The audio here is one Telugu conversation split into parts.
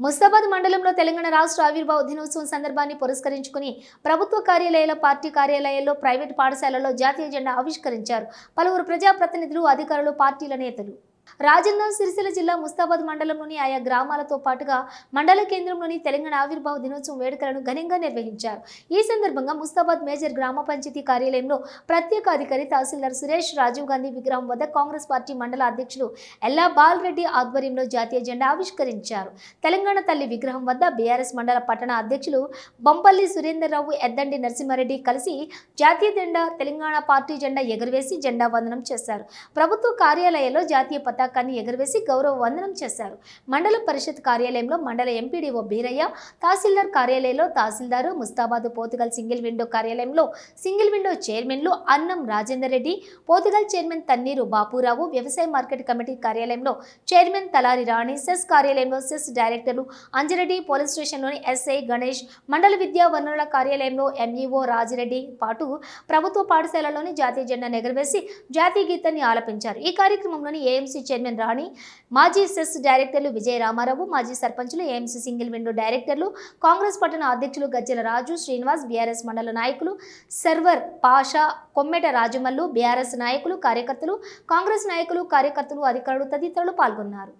ముస్తాబాద్ మండలంలో తెలంగాణ రాష్ట్ర ఆవిర్భావ దినోత్సవం సందర్భాన్ని పురస్కరించుకుని ప్రభుత్వ కార్యాలయాల పార్టీ కార్యాలయాల్లో ప్రైవేటు పాఠశాలల్లో జాతీయ జెండా ఆవిష్కరించారు. పలువురు ప్రజాప్రతినిధులు అధికారులు పార్టీల నేతలు. రాజన్న సిరిసిల్ల జిల్లా ముస్తాబాద్ మండలంలోని ఆయా గ్రామాలతో పాటుగా మండల కేంద్రంలోని తెలంగాణ ఆవిర్భావ దినోత్సవం వేడుకలను ఘనంగా నిర్వహించారు. ఈ సందర్భంగా ముస్తాబాద్ మేజర్ గ్రామ పంచాయతీ కార్యాలయంలో ప్రత్యేక అధికారి తహసీల్దార్ సురేష్ రాజీవ్ గాంధీ విగ్రహం వద్ద కాంగ్రెస్ పార్టీ మండల అధ్యక్షులు ఎల్లా బాలరెడ్డి ఆధ్వర్యంలో జాతీయ జెండా ఆవిష్కరించారు. తెలంగాణ తల్లి విగ్రహం వద్ద బీఆర్ఎస్ మండల పట్టణ అధ్యక్షులు బొంపల్లి సురేందర్రావు ఎద్దండి నరసింహారెడ్డి కలిసి జాతీయ జెండా తెలంగాణ పార్టీ జెండా ఎగురవేసి జెండా వందనం చేశారు. ప్రభుత్వ కార్యాలయంలో జాతీయ పతాకాన్ని ఎగురవేసి గౌరవ వందనం చేశారు. మండల పరిషత్ కార్యాలయంలో మండల ఎంపీడీఓ బీరయ్య తహసీల్దార్ కార్యాలయంలో తహసీల్దారు ముస్తాబాద్ పోతుగల్ సింగిల్ విండో కార్యాలయంలో సింగిల్ విండో చైర్మన్లు అన్నం రాజేందర్ రెడ్డి పోతుగల్ చైర్మన్ తన్నీరు బాపురావు వ్యవసాయ మార్కెట్ కమిటీ కార్యాలయంలో చైర్మన్ తలారి రాణి సెస్ కార్యాలయంలో సెస్ డైరెక్టర్లు అంజరెడ్డి పోలీస్ స్టేషన్లోని ఎస్ఐ గణేష్ మండల విద్యా వనరుల కార్యాలయంలో ఎంఈఓ రాజిరెడ్డి పాటు ప్రభుత్వ పాఠశాలలోని జాతీయ జెండాను ఎగురవేసి జాతీయ గీతాన్ని ఆలపించారు. ఈ కార్యక్రమంలోని ఏఎంసీ చైర్మన్ రాణి మాజీ సెస్ డైరెక్టర్లు విజయ రామారావు మాజీ సర్పంచులు ఏఎంసీ సింగిల్ విండో డైరెక్టర్లు కాంగ్రెస్ పట్టణ అధ్యక్షులు గజ్జల రాజు శ్రీనివాస్ బీఆర్ఎస్ మండల నాయకులు సర్వర్ పాషా కొమ్మెట రాజమల్లు బీఆర్ఎస్ నాయకులు కార్యకర్తలు కాంగ్రెస్ నాయకులు కార్యకర్తలు అధికారులు తదితరులు పాల్గొన్నారు.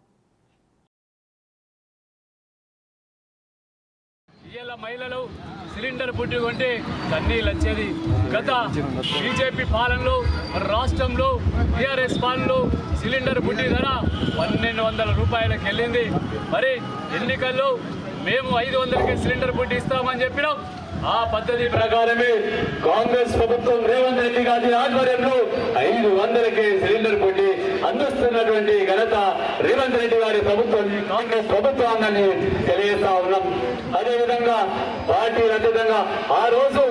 మహిళలు సిలిండర్ పుట్టుకుంటే కొంటే కన్నీళ్ళు వచ్చేది. గత బీజేపీ పాలనలో మన రాష్ట్రంలో టీఆర్ఎస్ పాలనలో సిలిండర్ పుట్టి ధర పన్నెండు వందల రూపాయలకు వెళ్ళింది. మరి ఎన్నికల్లో మేము ఐదు వందలకి సిలిండర్ పుట్టి ఇస్తామని చెప్పినాం. ఆ పద్ధతి ప్రకారమే కాంగ్రెస్ ప్రభుత్వం రేవంత్ రెడ్డి గారి ఆధ్వర్యంలో ఐదు వందలకి సిలిండర్ బుడ్డి అందిస్తున్నటువంటి ఘనత రేవంత్ రెడ్డి గారి ప్రభుత్వం కాంగ్రెస్ ప్రభుత్వాన్ని తెలియజేస్తా ఉన్నాం. అదేవిధంగా పార్టీ అతీతంగా ఆ రోజు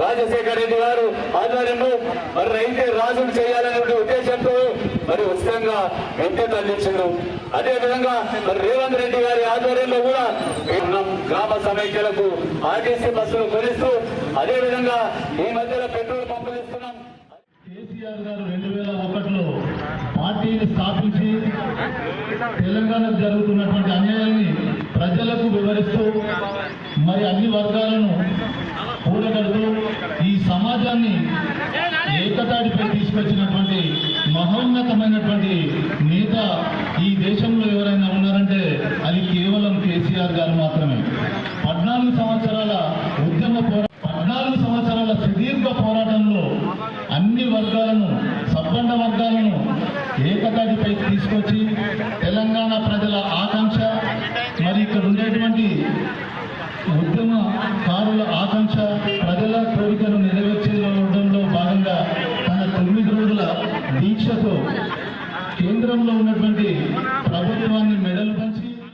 రాజశేఖర రెడ్డి గారు ఆధ్వర్యంలో మరి రైతే రాజులు చేయాలనే ఉద్దేశంతో మరి ఉచితంగా విద్యుత్ అందించారు అదే విధంగా మరి రేవంత్ రెడ్డి గారి ఆధ్వర్యంలో కూడా గ్రామ సమైక్యలకు ఆర్టీసీ బస్సులు కొనిస్తూ అదే విధంగా ఈ మధ్యలో పెట్రోల్ పంపులు ఇస్తున్నాం. కేసీఆర్ గారు స్థాపించి తెలంగాణకు జరుగుతున్నటువంటి అన్యాయాన్ని ప్రజలకు వివరిస్తూ మరి అన్ని వర్గాలను కూడగడుతూ ఈ సమాజాన్ని ఏకతాటిపై తీసుకొచ్చినటువంటి మహోన్నతమైనటువంటి నేత ఈ దేశంలో ఎవరైనా ఉన్నారంటే అది కేవలం కేసీఆర్ గారు మాత్రమే. పద్నాలుగు సంవత్సరాల ఉద్యమ పోరా పద్నాలుగు సంవత్సరాల సుదీర్ఘ పోరాటంలో అన్ని వర్గాలను సబ్బండ వర్గాలను ఏకతాటిపై తీసుకొచ్చి తెలంగాణ ప్రజల ఆకాంక్ష మరి ఇక్కడ ఉండేటువంటి ఉద్యమకారుల ఆకాంక్ష ప్రజల కోరికను నెరవేర్చడంలో భాగంగా తన తొమ్మిది రోజుల దీక్షతో కేంద్రంలో ఉన్నటువంటి ప్రభుత్వాన్ని మెడలు